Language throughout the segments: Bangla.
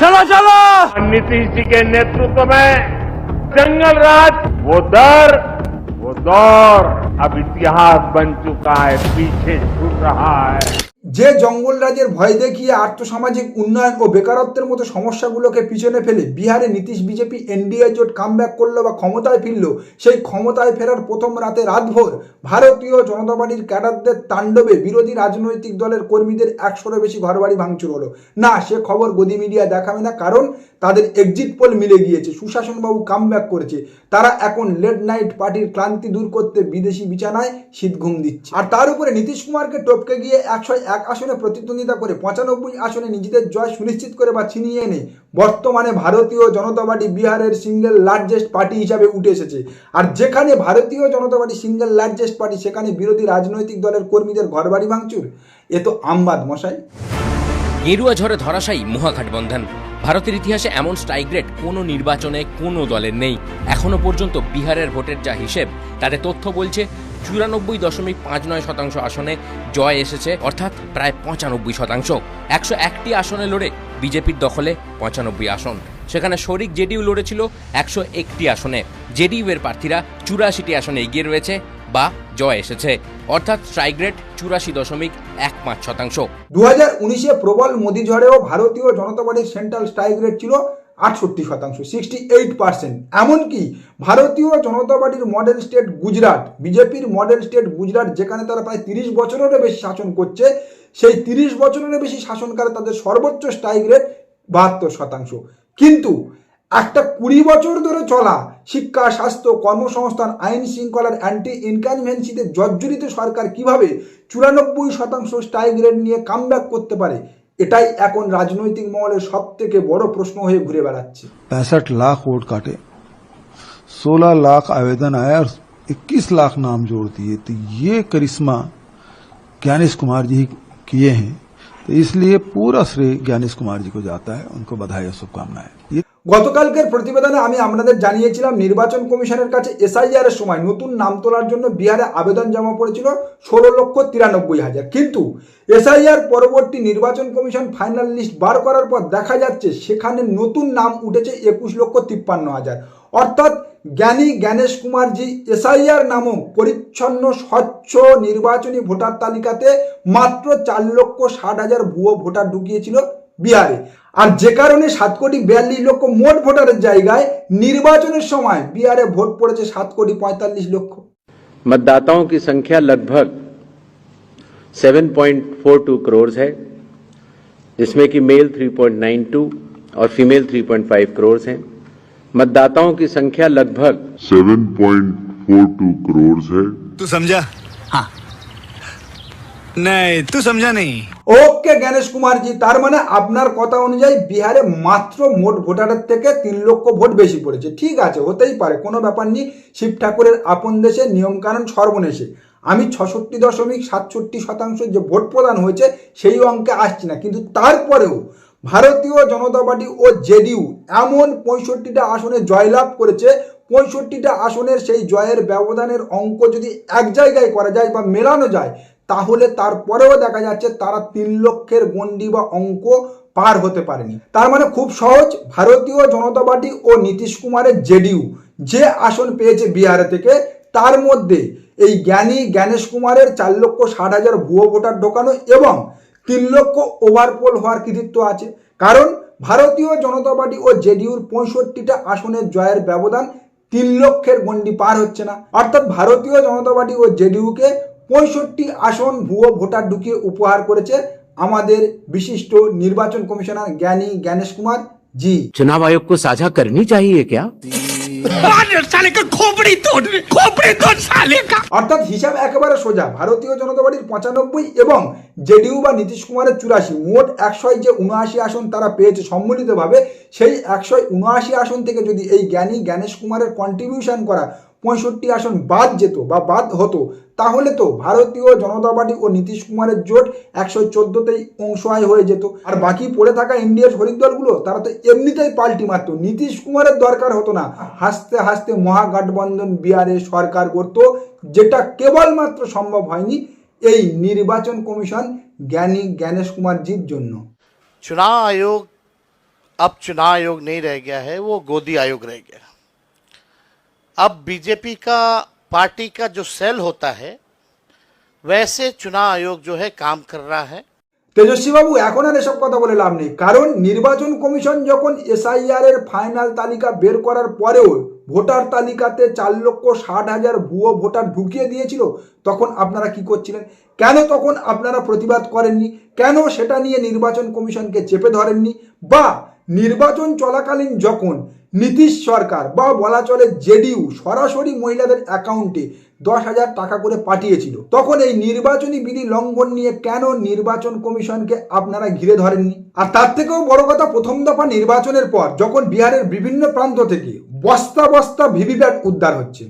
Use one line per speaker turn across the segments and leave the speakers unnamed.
चलो चलो।
नीतीश जी के नेतृत्व में जंगल राज, वो दर वो दौर अब इतिहास बन चुका है, पीछे छूट रहा है।
যে জঙ্গল রাজের ভয় দেখিয়ে আর্থসামাজিক উন্নয়ন ও বেকারত্বের মতো সমস্যাগুলোকে পিছনে ফেলে বিহারে নীতিশ বিজেপি এনডিএ জোট কামব্যাক করল বা ক্ষমতায় ফিরল, সেই ক্ষমতায় ফেরার প্রথম রাতে রাতভর ভারতীয় জনতা পার্টির ক্যাডারদের তাণ্ডবে বিরোধী রাজনৈতিক দলের কর্মীদের একশোরও বেশি ঘরবাড়ি ভাঙচুর হলো। না, সে খবর গদি মিডিয়া দেখাবে না, কারণ তাদের এক্সিট পোল মিলে গিয়েছে, সুশাসনবাবু কামব্যাক করেছে। তারা এখন লেট নাইট পার্টির ক্লান্তি দূর করতে বিদেশি বিছানায় শীত ঘুম দিচ্ছে। আর তার উপরে নীতিশ কুমারকে টপকে গিয়ে একশো এক আসনে প্রতিদ্বন্দ্বিতা করে পঁচানব্বই আসনে নিজেদের জয় সুনিশ্চিত করে বা ছিনিয়ে এনে বর্তমানে ভারতীয় জনতা পার্টি বিহারের সিঙ্গেল লার্জেস্ট পার্টি হিসাবে উঠে এসেছে। আর যেখানে Bharatiya Janata party single largest party সেখানে বিরোধী রাজনৈতিক দলের কর্মীদের ঘরবাড়ি ভাঙচুর। এ তো আমবাদ, মশাই।
গেরুয়া ঝড়ে ধরাশায়ী মহাগঠবন্ধন ভারতের ইতিহাসে এমন স্ট্রাইক রেট কোনো নির্বাচনে কোনো দলের নেই। এখনও পর্যন্ত বিহারের ভোটের যা হিসেব, তাতে তথ্য বলছে চুরানব্বই দশমিক পাঁচ নয় শতাংশ আসনে জয় এসেছে, অর্থাৎ প্রায় পঁচানব্বই শতাংশ। একশো একটি আসনে লড়ে বিজেপির দখলে পঁচানব্বই আসন। সেখানে শরিক জেডিইউ লড়েছিল একশো একটি আসনে। জেডিইউ এর প্রার্থীরা চুরাশিটি আসনে এগিয়ে রয়েছে বা জয় এসেছে, অর্থাৎ স্ট্রাইক রেট চুরাশি দশমিক এক পাঁচ শতাংশ।
দু হাজার উনিশে প্রবল মোদি ঝড়েও ভারতীয় জনতা পার্টির সেন্ট্রাল স্ট্রাইক রেট ছিল আটষট্টি শতাংশ সিক্সটি এইট পার্সেন্ট এমনকি ভারতীয় জনতা পার্টির মডেল স্টেট গুজরাট, বিজেপির মডেল স্টেট গুজরাট, যেখানে তারা প্রায় তিরিশ বছরেরও বেশি শাসন করছে, সেই তিরিশ বছরেরও বেশি শাসনকালে তাদের সর্বোচ্চ স্ট্রাইক রেট বাহাত্তর শতাংশ। কিন্তু একটা কুড়ি বছর ধরে চলা শিক্ষা, স্বাস্থ্য, কর্মসংস্থান, আইন শৃঙ্খলার অ্যান্টি ইনকানভেন্সিতে জর্জরিত সরকার কীভাবে চুরানব্বই শতাংশ স্ট্রাইক রেট নিয়ে কামব্যাক করতে পারে এটাই এখন রাজনৈতিক মহলের সব থেকে বড় প্রশ্ন হয়ে ঘুরে বেড়াচ্ছে
पैंसठ लाख वोट काटे 16 लाख आवेदन आया और 21 लाख नाम जोड़ दिए तो ये करिश्मा ज्ञानेश कुमार जी किए हैं तो इसलिए पूरा श्रेय ज्ञानेश कुमार जी को जाता है उनको बधाई और शुभकामनाएं ये
গতকালকের প্রতিবেদনে আমি আপনাদের জানিয়েছিলাম, নির্বাচন কমিশনের কাছে এসআইআর এর সময় নতুন নাম তোলার জন্য বিহারে আবেদন জমা পড়েছিল ষোলো লক্ষ তিরানব্বই হাজার। কিন্তু এসআইআর পরবর্তী নির্বাচন কমিশন ফাইনাল লিস্ট বার করার পর দেখা যাচ্ছে সেখানে নতুন নাম উঠেছে একুশ লক্ষ তিপ্পান্ন হাজার। অর্থাৎ জ্ঞানী জ্ঞানেশ কুমারজি এসআইআর নামক পরিচ্ছন্ন, স্বচ্ছ নির্বাচনী ভোটার তালিকাতে মাত্র চার লক্ষ ষাট হাজার ভুয়ো ভোটার ঢুকিয়েছিল। বিহারে আর যে কারণে সাত কোটি বিয়াল্লিশ লক্ষ মোট ভোটারের জায়গায় নির্বাচনের সময় বিহারে ভোট পড়েছে সাত কোটি পঁয়তাল্লিশ লক্ষ
मतदाताओं की संख्या लगभग 7.42 करोड़ है जिसमें कि मेल 3.92 और फीमेल 3.5 करोड़ हैं मतदाताओं की संख्या लगभग
7.42 करोड़ है
तू समझा हाँ নাই, তু সমঝা নেই।
ওকে গণেশ কুমার জি তার মানে আপনার কথা অনুযায়ী বিহারে মাত্র মোট ভোটারের থেকে তিন লক্ষ ভোট বেশি পড়েছে। ঠিক আছে, হতেই পারে, কোনো ব্যাপার নেই। শিব ঠাকুরের আপন দেশে নিয়মকানুন সর্বনেশে। আমি ছষট্টি দশমিক সাতষট্টি শতাংশ যে ভোট প্রদান হয়েছে, সেই অঙ্কে আসছি না। কিন্তু তারপরেও ভারতীয় জনতা পার্টি ও জেডিউ এমন পঁয়ষট্টিটা আসনে জয়লাভ করেছে, পঁয়ষট্টিটা আসনের সেই জয়ের ব্যবধানের অঙ্ক যদি এক জায়গায় করা যায় বা মেলানো যায় তাহলে তারপরেও দেখা যাচ্ছে তারা তিন লক্ষের গণ্ডি বা অঙ্ক পার হতে পারেনি। তার মানে খুব সহজ, ভারতীয় জনতা পার্টি ও নীতিশ কুমারের জেডিইউ যে আসন পেয়েছে বিহারে থেকে, তার মধ্যে এই জ্ঞানী জ্ঞানেশ কুমারের চার লক্ষ ষাট হাজার ভুয়ো ভোটার ঢোকানো এবং তিন লক্ষ ওভারপোল হওয়ার কৃতিত্ব আছে। কারণ ভারতীয় জনতা পার্টি ও জেডিইউর পঁয়ষট্টিটা আসনের জয়ের ব্যবধান তিন লক্ষের গণ্ডি পার হচ্ছে না। অর্থাৎ ভারতীয় জনতা পার্টি ও জেডিইউকে পঁয়ষট্টি আসন ভুয়ো ভোটার ঢুকিয়ে উপহার করেছে আমাদের বিশিষ্ট নির্বাচন কমিশনার জ্ঞানী জ্ঞানেশ কুমার জি।
চুনাব আয়োগ কো সাঝা করনি চাহিয়ে ক্যা?
অর্থাৎ হিসাব একেবারে সোজা ভারতীয় জনতা পার্টির পঁচানব্বই এবং জেডিউ বা নীতিশ কুমারের চুরাশি মোট একশোয় যে উনআশি আসন তারা পেয়েছে সম্মিলিতভাবে সেই একশোয় উনআশি আসন থেকে যদি এই জ্ঞানী জ্ঞানেশ কুমারের কন্ট্রিবিউশন করা পঁয়ষট্টি আসন বাদ যেত বা বাদ হতো তাহলে তো ভারতীয় জনতা পার্টি ও নীতিশ কুমারের জোট একশো চোদ্দোতেই অংশহায় হয়ে যেত আর বাকি পড়ে থাকা ইন্ডিয়ার শরিক দলগুলো তারা তো এমনিতেই পাল্টি মারত নীতিশ কুমারের দরকার হতো না হাসতে হাসতে মহাগঠবন্ধন বিহারে সরকার করত যেটা কেবলমাত্র সম্ভব হয়নি এই নির্বাচন কমিশন জ্ঞানী জ্ঞানেশ কুমারজির জন্য
चुनाव आयोग अब चुनाव आयोग नहीं रह गया है वो गोदी आयोग रह गया अब बीजेपी का पार्टी का जो सेल होता है वैसे चुनाव आयोग जो है काम कर रहा है
তেজস্বী বাবু এখন আর এসব কথা বলে লাভ নেই কারণ নির্বাচন কমিশন যখন এসআইআর এর ফাইনাল তালিকা বের করার পরেও ভোটার তালিকাতে চার লক্ষ ষাট হাজার ভুয়ো ভোটার ঢুকিয়ে দিয়েছিল তখন আপনারা কি করছিলেন কেন তখন আপনারা প্রতিবাদ করেননি কেন সেটা নিয়ে নির্বাচন কমিশনকে চেপে ধরেননি বা নির্বাচন চলাকালীন যখন নীতিশ সরকার বা বলা চলে জেডিইউ সরাসরি মহিলাদের অ্যাকাউন্টে দশ হাজার টাকা করে পাঠিয়েছিল। তখন এই নির্বাচনী বিধি লঙ্ঘন নিয়ে কেন নির্বাচন কমিশনকে আপনারা ঘিরে ধরেননি? আর তার থেকেও বড় কথা, প্রথম দফা নির্বাচনের পর যখন বিহারের বিভিন্ন প্রান্ত থেকে বস্তা বস্তা ভিভিপ্যাট উদ্ধার হচ্ছে,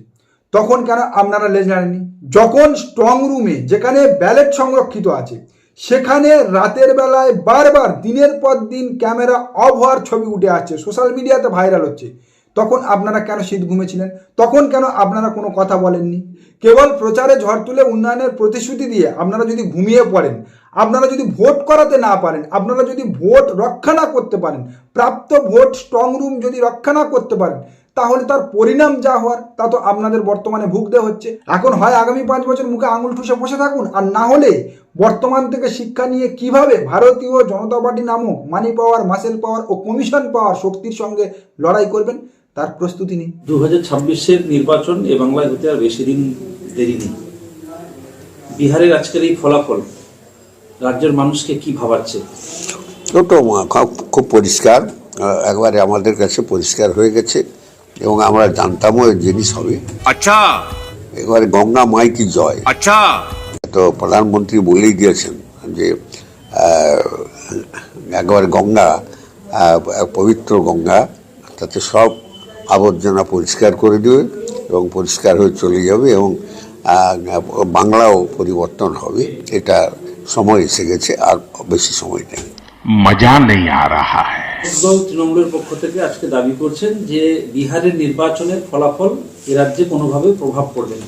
তখন কেন আপনারা লেজ নাড়েননি? যখন স্ট্রং রুমে যেখানে ব্যালেট সংরক্ষিত আছে সেখানে রাতের বেলায় বারবার, দিনের পর দিন ক্যামেরা অফ হওয়ার ছবি উঠে আসছে, সোশ্যাল মিডিয়াতে ভাইরাল হচ্ছে। তখন আপনারা কেন শীত ঘুমেছিলেন? তখন কেন আপনারা কোনো কথা বলেননি? কেবল প্রচারে ঝড় তুলে উন্নয়নের প্রতিশ্রুতি দিয়ে আপনারা যদি ঘুমিয়ে পড়েন, আপনারা যদি ভোট করাতে না পারেন, আপনারা যদি ভোট রক্ষা না করতে পারেন, প্রাপ্ত ভোট স্ট্রং রুম যদি রক্ষা না করতে পারেন তাহলে তার পরিণাম যা হওয়ার তা তো আপনাদের বর্তমানে ভুগতে হচ্ছে। এখন হয় আগামী পাঁচ বছর মুখে আঙুল ঠুসে বসে থাকুন আর না হলে বর্তমান থেকে শিক্ষা নিয়ে কীভাবে ভারতীয় জনতা পার্টি নামক মানি পাওয়ার মাসেল পাওয়ার ও কমিশন পাওয়ার শক্তির সঙ্গে লড়াই করবেন? তার প্রস্তুতি নিন।
দু হাজার ছাব্বিশের নির্বাচন এ বাংলায় হতে আর বেশি দিন দেরি নেই। বিহারের আজকের এই ফলাফল রাজ্যের মানুষকে কি ভাবাচ্ছে?
তো খুব খুব পরিষ্কার। একবারে আমাদের কাছে পরিষ্কার হয়ে গেছে। এবং আমরা জানতামও এই জিনিস হবে।
আচ্ছা।
এবারে গঙ্গা মাই কি জয়?
আচ্ছা।
তো প্রধানমন্ত্রী বলেই দিয়েছেন যে একবার গঙ্গা পবিত্র গঙ্গা তাতে সব আবর্জনা পরিষ্কার করে দেবে এবং পরিষ্কার হয়ে চলে যাবে এবং বাংলাও পরিবর্তন হবে। এটা সময় এসে গেছে আর বেশি সময় নেই।
মজা নেই আ হ্যাঁ
দল তৃণমূলের পক্ষ থেকে আজকে দাবি করছেন যে বিহারের নির্বাচনের ফলাফল এ রাজ্যে কোনোভাবে প্রভাব পড়বে না।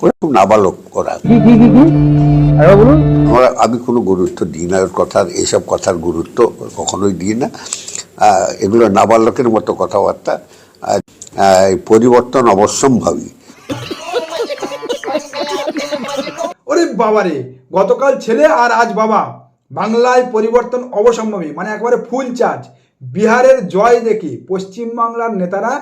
খুব নাবালক ওরা। আমরা আমি কোনো গুরুত্ব দিই না ওর কথার এইসব কথার গুরুত্ব কখনোই দিই না। এগুলো নাবালকের মতো কথাবার্তা। আহ, পরিবর্তন অবশ্যম্ভাবী।
ওরে বাবারে গতকাল ছেলে আর আজ বাবা। বাংলায় পরিবর্তন অবসম্ভবী মানে একবারে ফুল চার্জ বিহারের জয় দেখে পশ্চিমবাংলার নেতারা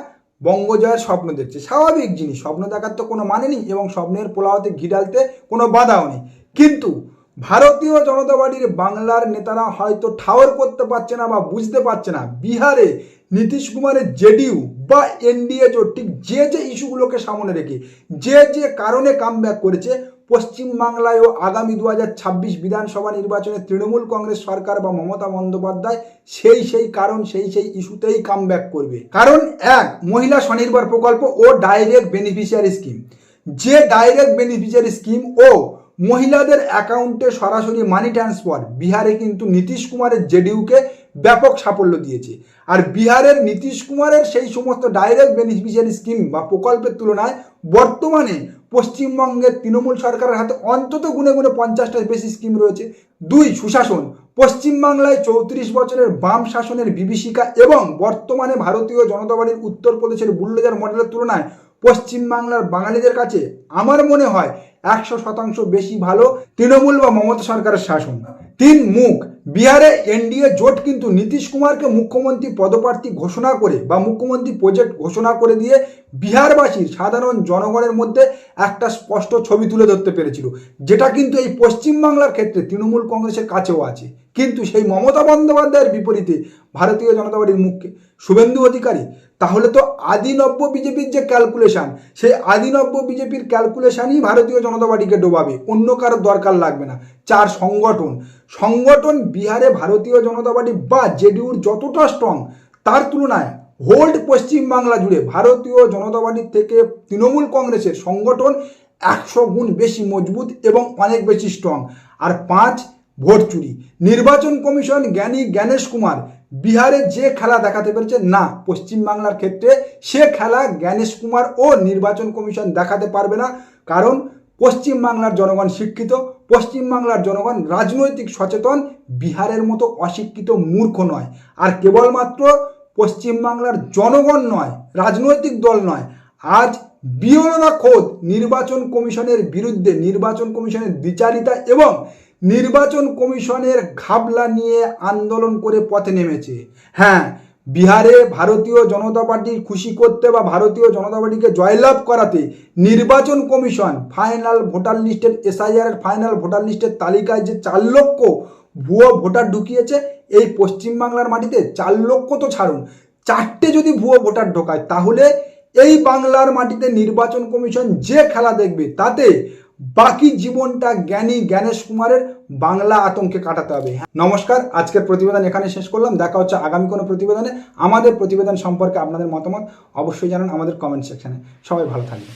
বঙ্গজয়ের স্বপ্ন দেখছে। স্বাভাবিক জিনিস, স্বপ্ন দেখার তো কোনো মানে নেই এবং স্বপ্নের পোলাওতে ঘি ডালতে কোনো বাধাও নেই। কিন্তু ভারতীয় জনতা পার্টির বাংলার নেতারা হয়তো ঠাওর করতে পারছে না বা বুঝতে পারছে না। বিহারে নীতিশ কুমারের জেডিইউ বা এনডিএ জোট ঠিক যে যে ইস্যুগুলোকে সামনে রেখে, যে যে কারণে কামব্যাক করেছে পশ্চিমবাংলায় ও আগামী দু হাজার ছাব্বিশ বিধানসভা নির্বাচনে তৃণমূল কংগ্রেস সরকার বা মমতা বন্দ্যোপাধ্যায় সেই সেই কারণ, সেই সেই ইস্যুতেই কামব্যাক করবে। কারণ এক, মহিলা স্বনির্ভর প্রকল্প ও ডাইরেক্ট বেনিফিশিয়ারি স্কিম যে ডাইরেক্ট বেনিফিশিয়ারি স্কিম ও মহিলাদের অ্যাকাউন্টে সরাসরি মানি ট্রান্সফার বিহারে কিন্তু নীতিশ কুমারের জেডিইউকে ব্যাপক সাফল্য দিয়েছে। আর বিহারের নীতিশ কুমারের সেই সমস্ত ডাইরেক্ট বেনিফিশিয়ারি স্কিম বা প্রকল্পের তুলনায় বর্তমানে পশ্চিমবঙ্গের তৃণমূল সরকারের হাতে অন্তত গুনে গুনে পঞ্চাশটার বেশি স্কিম রয়েছে। দুই, সুশাসন। পশ্চিমবাংলায় চৌত্রিশ বছরের বাম শাসনের বিভীষিকা এবং বর্তমানে ভারতীয় জনতা পার্টির উত্তরপ্রদেশের বুল্ডোজার মডেলের তুলনায় পশ্চিমবাংলার বাঙালিদের কাছে আমার মনে হয় একশো শতাংশ বেশি ভালো তৃণমূল বা মমতা সরকারের শাসন। তিন, মুখ। বিহারে এনডিএ জোট কিন্তু নীতিশ কুমারকে মুখ্যমন্ত্রী পদপ্রার্থী ঘোষণা করে বা মুখ্যমন্ত্রী প্রজেক্ট ঘোষণা করে দিয়ে বিহারবাসীর সাধারণ জনগণের মধ্যে একটা স্পষ্ট ছবি তুলে ধরতে পেরেছিল, যেটা কিন্তু এই পশ্চিমবাংলার ক্ষেত্রে তৃণমূল কংগ্রেসের কাছেও আছে। কিন্তু সেই মমতা বন্দ্যোপাধ্যায়ের বিপরীতে ভারতীয় জনতা পার্টির মুখ্যে শুভেন্দু অধিকারী তাহলে তো আদিনব্য বিজেপির যে ক্যালকুলেশান সেই আদিনব্য বিজেপির ক্যালকুলেশনই ভারতীয় জনতা পার্টিকে ডোবাবে। অন্য কারোর দরকার লাগবে না। চার, সংগঠন। সংগঠন বিহারে ভারতীয় জনতা পার্টি বা জেডিউর যতটা স্ট্রং তার তুলনায় হোল্ড পশ্চিমবাংলা জুড়ে ভারতীয় জনতা পার্টির থেকে তৃণমূল কংগ্রেসের সংগঠন একশো গুণ বেশি মজবুত এবং অনেক বেশি স্ট্রং আর পাঁচ, ভোট চুরি। নির্বাচন কমিশন জ্ঞানী জ্ঞানেশ কুমার বিহারে যে খেলা দেখাতে পেরেছে, না পশ্চিমবাংলার ক্ষেত্রে সে খেলা জ্ঞানেশ কুমার ও নির্বাচন কমিশন দেখাতে পারবে না। কারণ পশ্চিমবাংলার জনগণ শিক্ষিত পশ্চিমবাংলার জনগণ রাজনৈতিক সচেতন, বিহারের মতো অশিক্ষিত মূর্খ নয়। আর কেবলমাত্র পশ্চিমবাংলার জনগণ নয়, রাজনৈতিক দল নয়। আজ বিওলরা খোদ নির্বাচন কমিশনের বিরুদ্ধে, নির্বাচন কমিশনের বিচারিতা এবং নির্বাচন কমিশনের ঘাবলা নিয়ে আন্দোলন করে পথে নেমেছে। হ্যাঁ বিহারে ভারতীয় জনতা পার্টির খুশি করতে বা ভারতীয় জনতা পার্টিকে জয়লাভ করাতে নির্বাচন কমিশন ফাইনাল ভোটার লিস্টের, এসআইআর এর ফাইনাল ভোটার লিস্টের তালিকায় যে চার লক্ষ ভুয়ো ভোটার ঢুকিয়েছে, এই পশ্চিমবাংলার মাটিতে চার লক্ষ তো ছাড়ুন। চারটে যদি ভুয়ো ভোটার ঢোকায়, তাহলে এই বাংলার মাটিতে নির্বাচন কমিশন যে খেলা দেখবে, তাতে বাকি জীবনটা জ্ঞানী জ্ঞানেশ কুমারের বাংলা আতঙ্কে কাটাতে হবে। নমস্কার, আজকের প্রতিবেদন এখানে শেষ করলাম। দেখা হচ্ছে আগামী কোনো প্রতিবেদনে। আমাদের প্রতিবেদন সম্পর্কে আপনাদের মতামত অবশ্যই জানান আমাদের কমেন্ট সেকশানে সবাই ভালো থাকবেন।